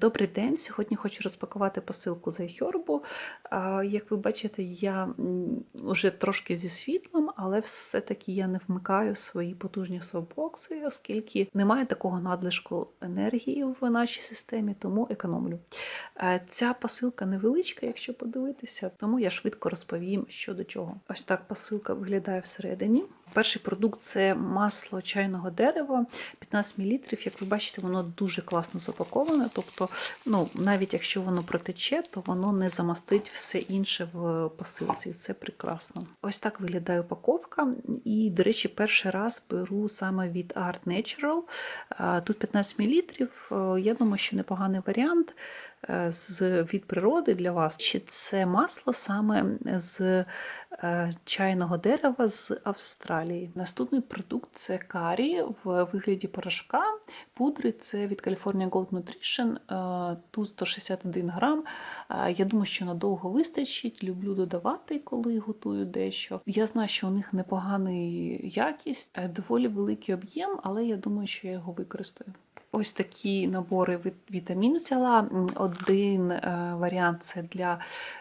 Добрий день! Сьогодні хочу розпакувати посилку з iHerb. Як ви бачите, я вже трошки зі світлом, але все-таки я не вмикаю свої потужні софтбокси, оскільки немає такого надлишку енергії в нашій системі, тому економлю. Е, Ця посилка невеличка, якщо подивитися, тому я швидко розповім, що до чого. Ось так посилка виглядає всередині. Перший продукт це масло чайного дерева, 15 мл. Як ви бачите, воно дуже класно запаковане. Тобто, ну, навіть якщо воно протече, то воно не замастить все інше в посилці. Це прекрасно. Ось так виглядає упаковка. І, до речі, перший раз беру саме від Art Natural. Тут 15 мл. Я думаю, що непоганий варіант. Е, з від природи для вас, чи це масло саме з е, чайного дерева з Австралії. Наступний продукт це карі в вигляді порошка. Пудри це від California Gold Nutrition, е, тут 161 грам. Я думаю, що надовго вистачить. Люблю додавати, коли готую дещо. Я знаю, що у них непоганий якість, доволі великий об'єм, але я думаю, що я його використаю. Ось такі набори вітамін взяла. Один е, варіант це для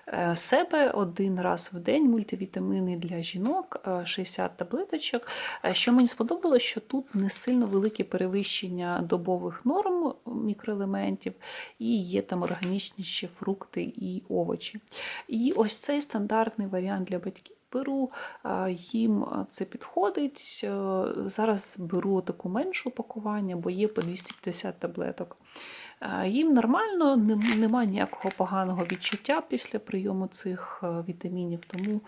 е, себе один раз в день мультивітаміни для жінок, 60 е, таблеточок. Що мені сподобалося, що тут не сильно велике перевищення добових норм мікроелементів, і є там органічніші фрукти і овочі. І ось цей стандартний варіант для батьків беру, їм це підходить. Зараз беру таку меншу упакування, бо є по 250 таблеток. Їм нормально, немає ніякого поганого відчуття після прийому цих вітамінів, тому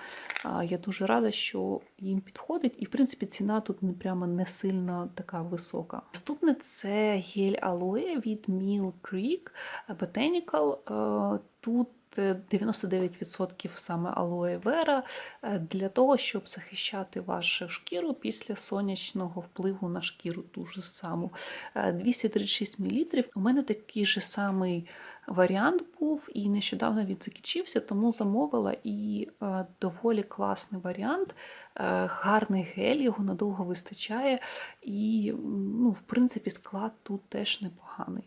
я дуже рада, що їм підходить. І, в принципі, ціна тут прямо не сильно така висока. Наступне це гель алоє від Mill Creek Botanical. Тут 99% саме алоє вера е, для того, щоб захищати вашу шкіру після сонячного впливу на шкіру ту ж саму. 236 мл. У мене такий же самий варіант був, і нещодавно він закінчився, тому замовила і е, доволі класний варіант. Е, гарний гель, його надовго вистачає, і, ну, в принципі, склад тут теж непоганий.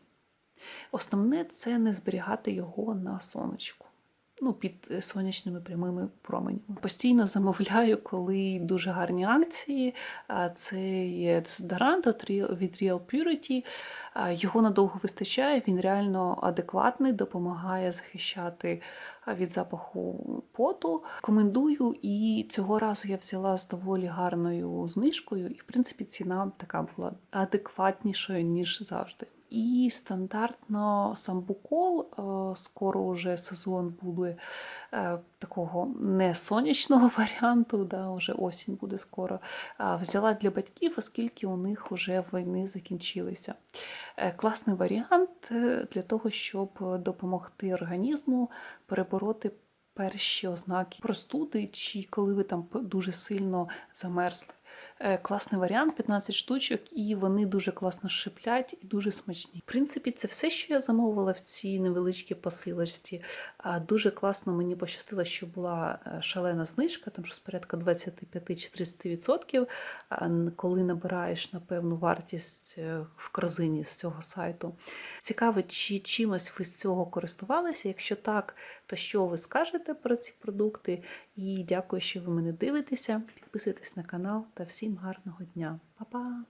Основне це не зберігати його на сонечку. Ну, під е, сонячними прямими променями. Постійно замовляю, коли дуже гарні акції. Це є дезодорант від Real Purity. Його надовго вистачає, він реально адекватний, допомагає захищати від запаху поту. Комендую, і цього разу я взяла з доволі гарною знижкою, і, в принципі, ціна така була адекватнішою, ніж завжди. І стандартно самбукол, е, скоро вже сезон буде е, такого не сонячного варіанту, да, вже осінь буде скоро. Взяла для батьків, оскільки у них вже війни закінчилися. Е, класний варіант для того, щоб допомогти організму перебороти перші ознаки простуди, чи коли ви там дуже сильно замерзли. Е, класний варіант, 15 штучок, і вони дуже класно шиплять і дуже смачні. В принципі, це все, що я замовила в цій невеличкій посилочці. Дуже класно мені пощастило, що була е, шалена знижка, там щось порядка 25 чи 30%, коли набираєш на певну вартість е, в корзині з цього сайту. Цікаво, чи чимось ви з цього користувалися. Якщо так, то що ви скажете про ці продукти? І дякую, що ви мене дивитеся. Підписуйтесь на канал та всім гарного дня. Па-па!